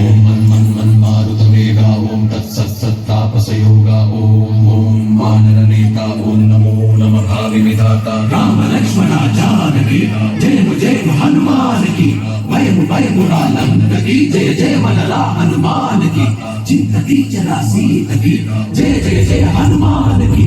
ఓం ఓం ఓం వానర నేత ఓం నమో నమః వివిధాత రామ లక్ష్మణ జానకి జయము జయము హనుమానికి. భయము భయము రాలందకి జయ జయ మనలా హనుమానికి. చింత తీర్చరా సీతకి జయ జయ జయ హనుమానికి.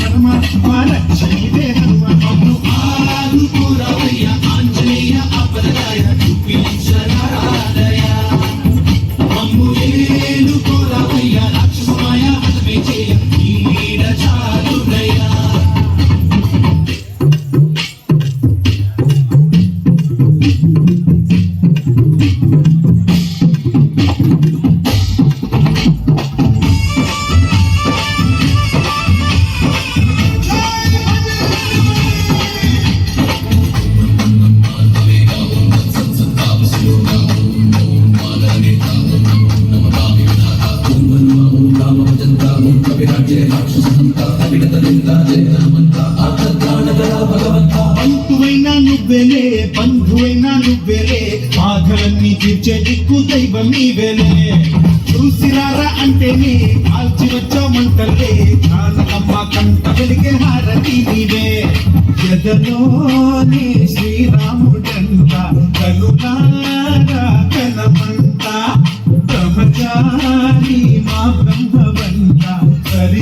హనుమా మా లక్ష్మీ హనుమా అప్పుడు ఆదుకురవయ్య ఆంజనేయ అపరాయ బంధువైనా నువ్వెలే బంధువైనా నువ్వెలే బాధలన్నీ తీర్చే దిక్కు దైవం నీవెలే చూసిరారా అంటేనే కాల్చి వచ్చామంటలే జానకమ్మ కంట వెలిగే హారతి నీవే. ఎదలోని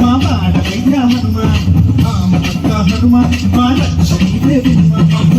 మా వాడవయ్య హనుమ రామభక్త హనుమ మా లక్ష్మీ దేవి హనుమ ఆదుకురవయ్య